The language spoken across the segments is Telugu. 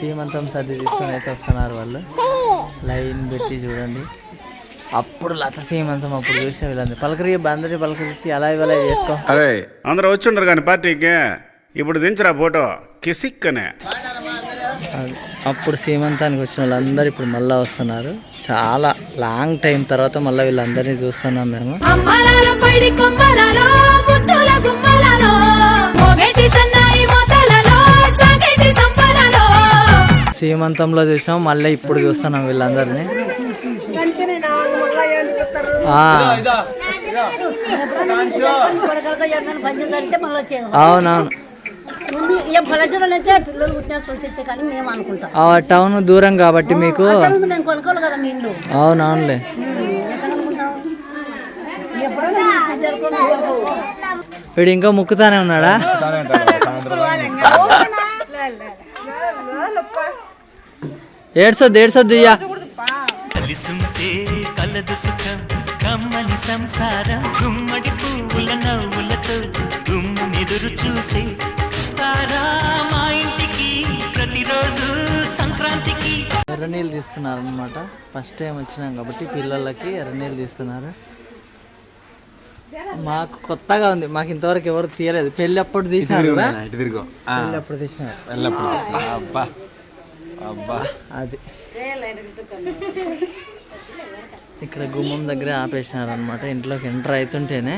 సీమంతం సర్ది తీసుకొని అయితే వస్తున్నారు వాళ్ళు. లైన్ పెట్టి చూడండి. అప్పుడు లత సీమంతం అప్పుడు చూసే వీళ్ళందరూ పలకరి అందరి పలకరించి అలా ఇవాళ చేసుకో. అరే అందరూ వచ్చుండ్రు కానీ పార్టీకి. ఇప్పుడు దించరా ఫోటో. కిసిక్ అనే అది. అప్పుడు సీమంతానికి వచ్చిన వాళ్ళందరూ ఇప్పుడు మళ్ళీ వస్తున్నారు. చాలా లాంగ్ టైం తర్వాత మళ్ళీ వీళ్ళందరినీ చూస్తున్నాం మేము. సీమంతంలో చూసాం మళ్ళీ ఇప్పుడు చూస్తున్నాం వీళ్ళందరినీ. అవునవును టౌన్ దూరం కాబట్టి మీకు అవునవునులే వీడు ఇంకా ముక్కుతానే ఉన్నాడా? ఏడ్సొద్దు ఏడ్సొద్దు ఇయ్యా. కలిసుంటే కలదు సుఖం కమ్మని సంసారం గుమ్మడి పువ్వుల నవ్వులతో గుమ్మెదురు చూసి వస్తారా మా ఇంటికి ప్రతిరోజు సంక్రాంతికి. ఎర్రనీళ్ళు తీస్తున్నారు అనమాట ఫస్ట్ టైం వచ్చినాం కాబట్టి పిల్లలకి ఎర్రనీళ్ళు తీస్తున్నారు. మాకు కొత్తగా ఉంది. మాకు ఇంతవరకు ఎవరు తీయలేదు. పెళ్ళి అప్పుడు తీసినారు కదా? ఇటు తిరుగు. పెళ్ళి అప్పుడు తీసినారు. అబ్బా. అది. ఇక్కడ గుమ్మం దగ్గర ఆపేసినారు అనమాట ఇంట్లోకి ఎంటర్ అవుతుంటేనే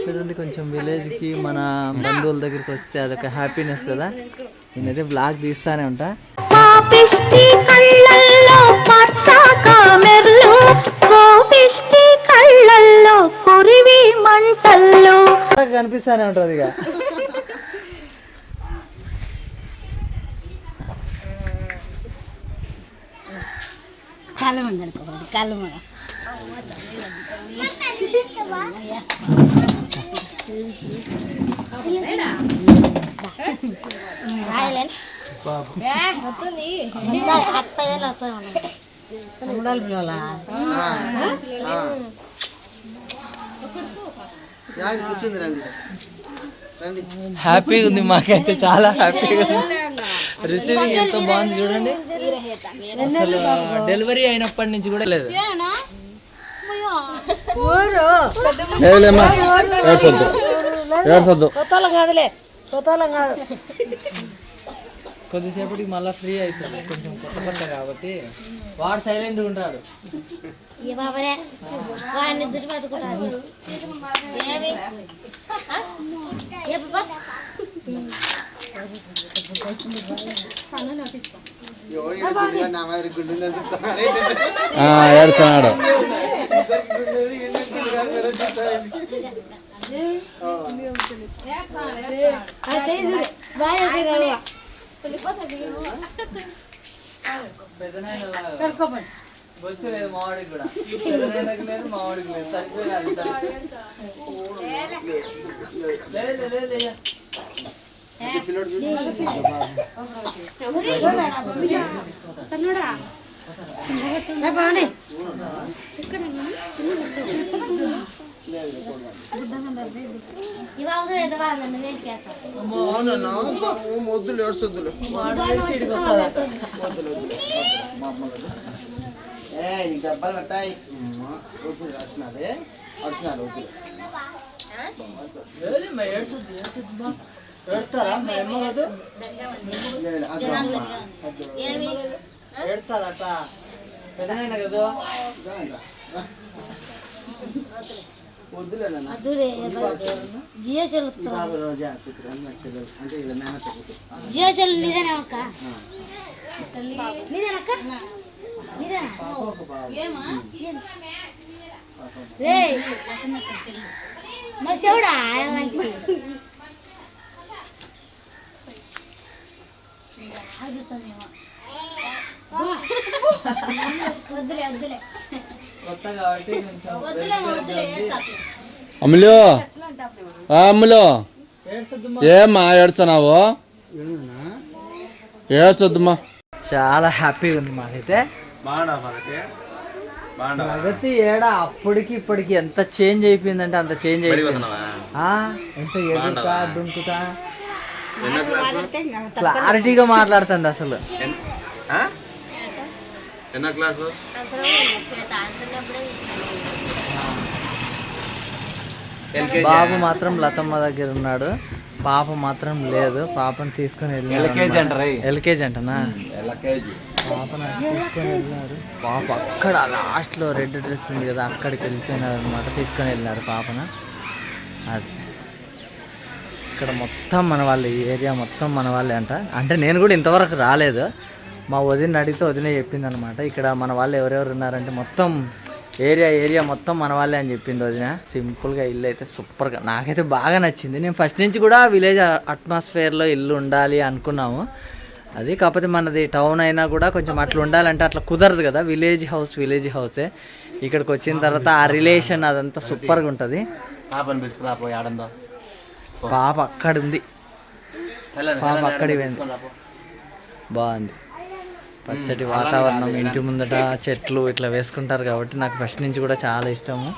చూడండి కొంచెం విలేజ్కి మన బంధువుల దగ్గరికి వస్తే అదొక హ్యాపీనెస్ కదా. నేనైతే బ్లాగ్ తీస్తానే ఉంటా. పాపిష్టి కళ్ళల్లో పచ్చ కామెర్లు కోపిష్టి కళ్ళల్లో కురివి మంటల్లో కనిపిస్తానే ఉంటుంది ఇక ಕಾಲಮಂಗನಕ್ಕೆ ಕಾಲಮಂಗ ಯಾಕೆ ಮುಚ್ಚಿದ್ರಂಗ హ్యాపీగా ఉంది మాకైతే చాలా హ్యాపీగా ఉంది. రిసీవింగ్ ఎంతో బాగుంది చూడండి. అసలు డెలివరీ అయినప్పటి నుంచి కూడా లేదు. ఏడ్చొద్దు కొత్తలో కాదులే కొత్తలో కాదు. కొద్దిసేపటికి మళ్ళీ ఫ్రీ అవుతుంది కొంచెం కొత్త కొత్త కాబట్టి. వాడు సైలెంట్ ఉంటాడు. ఈ బాబరే. వాడిని దుడ్డు పట్టుకుంటారు ఏ పాప? ఆ, ఏడుస్తున్నాడు ఆ చెయ్యి చూడు. బాగా. బొచ్చు లేదు మావాడికి కూడా పెదనాయనకి లేదు మావాడికి లేదు సరిపోయాలి లేదు లేదు లేదు ఏ ఈ ఏ డబ్బాలు పట్టాయి వద్దు వచ్చినది వచ్చినారు వద్దు ఏడతారా మా అమ్మ కాదు? ఏడతారట కదా వద్దులేదన్నా చూడు ఏదో జియో సెల్ వస్తుంది. బాబు రోజా కూతురు అన్న చెల్లెలు. అంటే ఇలా మేనత్త కూతురు జియో సెల్ నీదేనా అక్క. నీదేనా అక్క? మరి చెవుడా? వద్దులే వద్దులే. అమ్ములు అమ్ములు. ఏమ్మా ఏడ్చున్నావు ఏడ్చొద్దుమా చాలా హ్యాపీగా ఉంది మాకైతే. ప్రగతి ఏడా అప్పటికి ఇప్పటికి ఎంత చేంజ్ అయిపోయిందంటే అంత చేంజ్ అయిపోయింది. ఆ, ఎంత దుంకుతా? క్లారిటీగా మాట్లాడుతుంది అసలు. ఆ? ఎన్నో క్లాసు? ఎల్కేజీ. బాబు మాత్రం లతమ్మ దగ్గర ఉన్నాడు. పాప మాత్రం లేదు. పాపను తీసుకొని ఎల్కేజీ అంటారా ఎల్కేజీ అంటనా? తీసుకొని వెళ్ళినారు పాప అక్కడ లాస్ట్లో రెడ్ డ్రెస్ ఉంది కదా అక్కడికి వెళ్ళిపోయినారు అనమాట తీసుకొని వెళ్ళినారు పాపను. అది. ఇక్కడ మొత్తం మన వాళ్ళు ఈ ఏరియా మొత్తం మన వాళ్ళే అంట. అంటే నేను కూడా ఇంతవరకు రాలేదు. మా వదిన అడిగితే వదిన చెప్పింది అనమాట ఇక్కడ మన వాళ్ళు ఎవరెవరు ఉన్నారంటే మొత్తం ఏరియా ఏరియా మొత్తం మన వాళ్ళే అని చెప్పింది వదిన. సింపుల్గా ఇల్లు అయితే సూపర్గా నాకైతే బాగా నచ్చింది. నేను ఫస్ట్ నుంచి కూడా విలేజ్ అట్మాస్ఫియర్లో ఇల్లు ఉండాలి అనుకున్నాము. అది కాకపోతే మనది టౌన్ అయినా కూడా కొంచెం అట్లా ఉండాలంటే అట్లా కుదరదు కదా. విలేజ్ హౌస్ విలేజ్ హౌసే ఇక్కడికి వచ్చిన తర్వాత ఆ రిలేషన్ అదంతా సూపర్గా ఉంటుంది. పాప అక్కడ ఉంది. పాప పో. బాగుంది. పచ్చటి వాతావరణం ఇంటి ముందట చెట్లు ఇట్లా వేసుకుంటారు కాబట్టి నాకు ఫస్ట్ నుంచి కూడా చాలా ఇష్టము.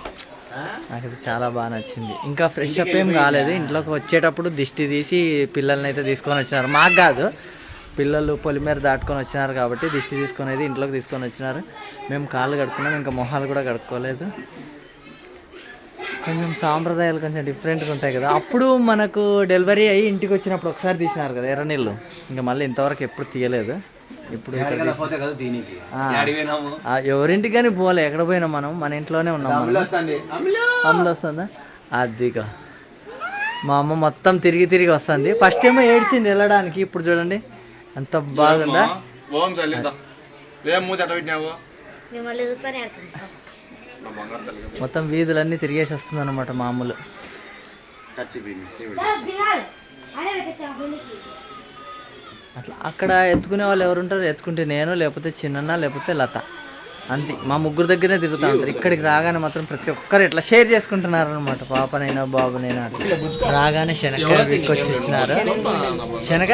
నాకు ఇది చాలా బాగా నచ్చింది. ఇంకా ఫ్రెష్ అప్ ఏం కాలేదు. ఇంట్లోకి వచ్చేటప్పుడు దిష్టి తీసి పిల్లల్ని అయితే తీసుకొని వచ్చినారు. మాకు కాదు. పిల్లలు పొలిమేర దాటుకొని వచ్చినారు కాబట్టి దిష్టి తీసుకునేది ఇంట్లోకి తీసుకొని వచ్చినారు. మేము కాళ్ళు కడుక్కున్నాం. ఇంకా మొహాలు కూడా కడుక్కోలేదు. కొంచెం సాంప్రదాయాలు కొంచెం డిఫరెంట్గా ఉంటాయి కదా. అప్పుడు మనకు డెలివరీ అయ్యి ఇంటికి వచ్చినప్పుడు ఒకసారి తీసినారు కదా ఎర్ర నీళ్ళు. ఇంకా మళ్ళీ ఇంతవరకు ఎప్పుడు తీయలేదు. ఇప్పుడు ఎవరింటికి కానీ పోలే ఎక్కడ పోయినా మనం? మన ఇంట్లోనే ఉన్నాం అమలు వస్తుందా అదిగా. మా అమ్మ మొత్తం తిరిగి తిరిగి వస్తుంది. ఫస్ట్ ఏమో ఏడ్చింది వెళ్ళడానికి. ఇప్పుడు చూడండి. ఎంత బాగుందా? మొత్తం వీధులన్నీ తిరిగేసి వస్తుంది అనమాట మామూలు అట్లా. అక్కడ ఎత్తుకునే వాళ్ళు ఎవరు ఉంటారు? ఎత్తుకుంటే నేను లేకపోతే చిన్న లేకపోతే లత. అంతే. మా ముగ్గురు దగ్గరే తిరుగుతూ ఉంటారు. ఇక్కడికి రాగానే మాత్రం ప్రతి ఒక్కరు ఇట్లా షేర్ చేసుకుంటున్నారు అనమాట పాపనైనా బాబునైనా అట్లా. రాగానే శనగ వీక్కొచ్చి ఇచ్చినారు శనగ?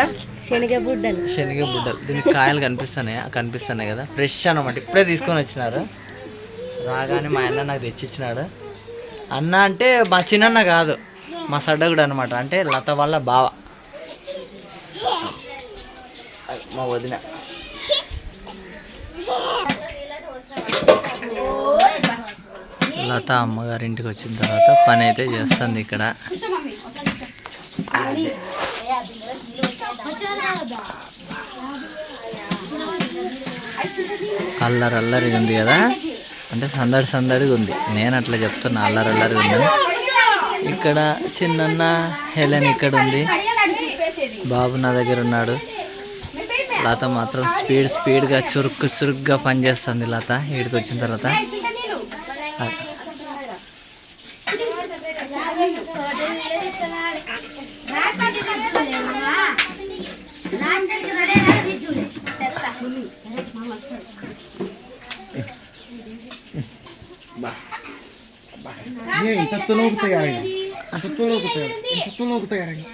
శనగ బుడ్డలు. శనగ బుడ్డలు. దీనికి కాయలు కనిపిస్తున్నాయి? కనిపిస్తున్నాయి కదా. ఫ్రెష్ అనమాట ఇప్పుడే తీసుకొని వచ్చినారు. రాగానే మా అన్న నాకు తెచ్చిచ్చినాడు. అన్న అంటే మా చిన్నన్న కాదు. మా సడ్డగుడు అనమాట అంటే లత వల్ల బావ. మా వదిన. లత అమ్మగారింటికి వచ్చిన తర్వాత పని అయితే చేస్తుంది ఇక్కడ. అల్లరి అల్లరిగా ఉంది కదా? అంటే సందడి సందడిగా ఉంది. నేను అట్లా చెప్తున్నా అల్లరి అల్లరి ఉంది ఇక్కడ చిన్నన్న హెలెన్ ఇక్కడ ఉంది. బాబు నా దగ్గర ఉన్నాడు. లత మాత్రం స్పీడ్ స్పీడ్గా చురుక్కు చురుగ్గా పనిచేస్తుంది లత. ఇక్కడికి వచ్చిన తర్వాత. పాపం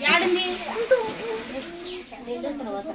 లత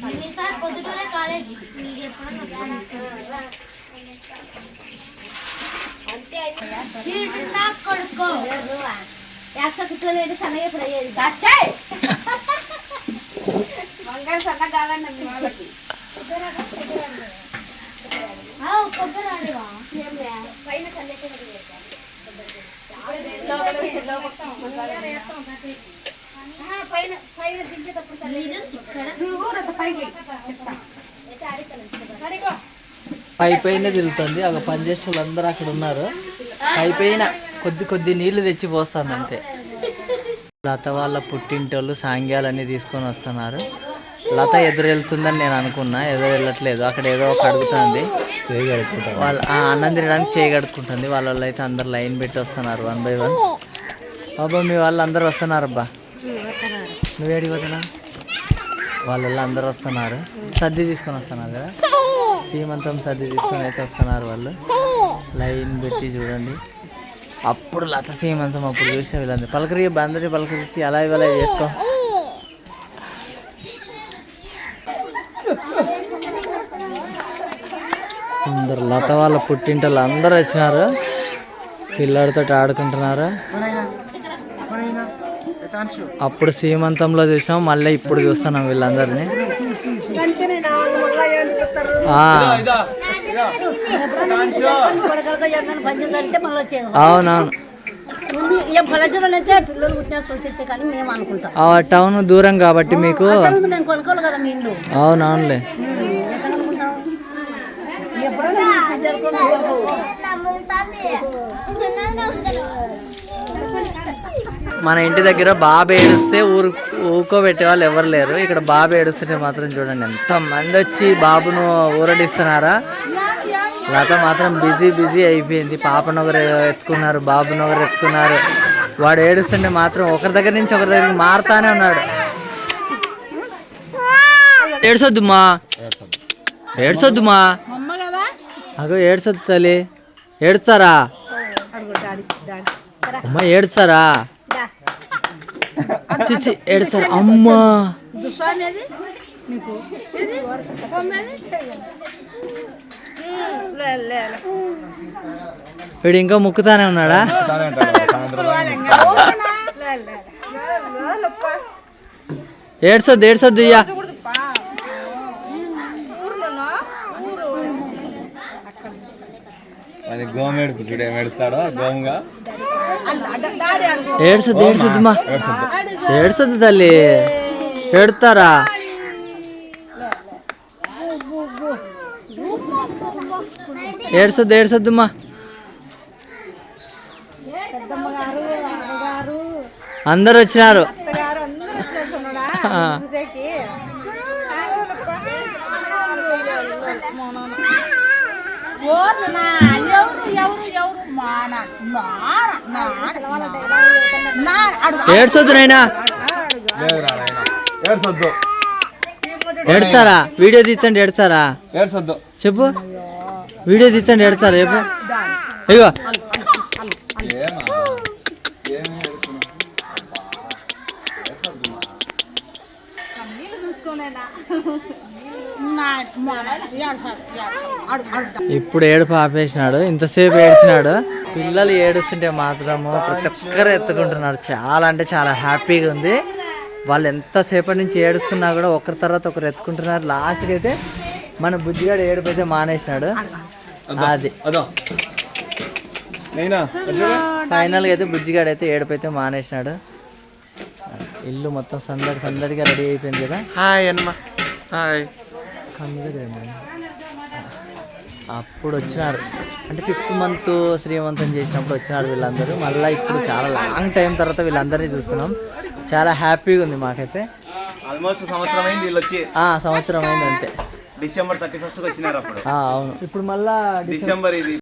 ఈసారి పొద్దుటూరే కాలేజీ మీకు ఎప్పుడన్నా వస్తాను. నా కొడుకో యాక్స కూర్చోలేదు సన్నగా ఫ్రై కొబ్బరి ఆడువా పైన పైన పైన దించేటప్పుడు ఇక్కడ పైకి పై పైన తిరుగుతుంది. ఒక పని చేసే వాళ్ళందరూ అక్కడ ఉన్నారు. పై పైన కొద్ది కొద్ది నీళ్ళు తెచ్చి పోస్తుంది అంతే. లత వాళ్ళ పుట్టింటోళ్ళు సాంగ్యాలన్నీ తీసుకొని వస్తున్నారు. లత ఎదురు వెళ్తుందని నేను అనుకున్నా. ఎదురు వెళ్ళట్లేదు. అక్కడ ఏదో ఒక అడుగుతుంది. వాళ్ళ ఆ, అన్నం తినడానికి చేయగడుకుంటుంది వాళ్ళ వాళ్ళు అయితే అందరు లైన్ పెట్టి వస్తున్నారు వన్ బై వన్. బాబా మీ వాళ్ళు అందరు వస్తున్నారు అబ్బా నువ్వేడి పోతున్నా వాళ్ళు అందరూ వస్తున్నారు. సర్ది తీసుకొని వస్తున్నారు కదా? సీమంతం సర్ది తీసుకొని అయితే వస్తున్నారు వాళ్ళు. లైన్ పెట్టి చూడండి. అప్పుడు లత సీమంతం అప్పుడు చూసే వీళ్ళందరూ. పలకరి అందరి పలకరించి అలా ఇవ్వాలి చేసుకో. అందరు లత వాళ్ళ పుట్టింటలు అందరూ వచ్చినారు. పిల్లాడితో ఆడుకుంటున్నారు. అప్పుడు సీమంతంలో చూసాం మళ్ళీ ఇప్పుడు చూస్తున్నాం వీళ్ళందరినీ. అవునవును. టౌన్ దూరం కాబట్టి మీకు అవునవునులే. ఎప్పుడైనా మీరు జరుపుకో, మీరు జరుపుకో. మన ఇంటి దగ్గర బాబు ఏడుస్తే ఊరు ఊకోబెట్టే వాళ్ళు ఎవరు లేరు. ఇక్కడ బాబు ఏడుస్తుంటే మాత్రం చూడండి ఎంత మంది వచ్చి బాబును ఊరడిస్తున్నారా? లత మాత్రం బిజీ బిజీ అయిపోయింది. పాపను ఒకరు ఎత్తుకున్నారు బాబును ఒకరు ఎత్తుకున్నారు. వాడు ఏడుస్తుంటే మాత్రం ఒకరి దగ్గర నుంచి ఒకరి దగ్గరికి మారుతానే ఉన్నాడు. ఏడ్సొద్దుమా ఏడ్సొద్దుమా అగో ఏడ్సొద్దు తల్లి. ఏడుస్తారా? అమ్మ ఏడుస్తారా? చిచ్చి ఏడుస్తారా అమ్మా. వీడు ఇంకా ముక్కుతానే ఉన్నాడా? ఏడ్సొద్దు ఏడ్సొద్దు ఇయ్యా. అది గోమేడుపు చూడు ఏమెడుతాడో గోముగా. ఏడ్సొద్దు ఏడ్సొద్దు మా ఏడ్సొద్దు. తల్లి. ఏడుతారా ఏడ్సొద్దు ఏడ్సొద్దు మా అందరు వచ్చినారు. నైనా లేదురా నాయన. ఏడ్సొద్దు ఏడ్చారా? వీడియో తీర్చండి ఏడ్చారా? ఏడ్సొద్దు చెప్పు. వీడియో తీర్చండి ఏడ్చారా? చెప్పు. ఇగో. ఇప్పుడు ఏడుపు ఆపేసినాడు ఇంతసేపు ఏడ్చినాడు. పిల్లలు ఏడుస్తుంటే మాత్రము ప్రతి ఒక్కరు ఎత్తుకుంటున్నారు. చాలా అంటే చాలా హ్యాపీగా ఉంది. వాళ్ళు ఎంతసేపటి నుంచి ఏడుస్తున్నా కూడా ఒకరి తర్వాత ఒకరు ఎత్తుకుంటున్నారు. లాస్ట్కి అయితే మన బుజ్జిగాడు ఏడుపు అయితే మానేసినాడు. అది ఫైనల్గా అయితే బుజ్జిగాడు అయితే ఏడుపు అయితే మానేసినాడు. ఇల్లు మొత్తం సందడి సందడిగా రెడీ అయిపోయింది కదా? Hi Annamma hi. అప్పుడు వచ్చినారు. అంటే ఫిఫ్త్ మంత్ శ్రీమంతం చేసినప్పుడు వచ్చినారు వీళ్ళందరూ. మళ్ళీ ఇప్పుడు చాలా లాంగ్ టైం తర్వాత వీళ్ళందరినీ చూస్తున్నాం. చాలా హ్యాపీగా ఉంది మాకైతే. ఆల్మోస్ట్ సంవత్సరం అయింది వీళ్ళు వచ్చి. ఆ సంవత్సరం అయింది అంతే. డిసెంబర్ థర్టీ ఫస్ట్కి వచ్చినారు అప్పుడు. ఆ, అవును. ఇప్పుడు మళ్ళా డిసెంబర్ ఇది.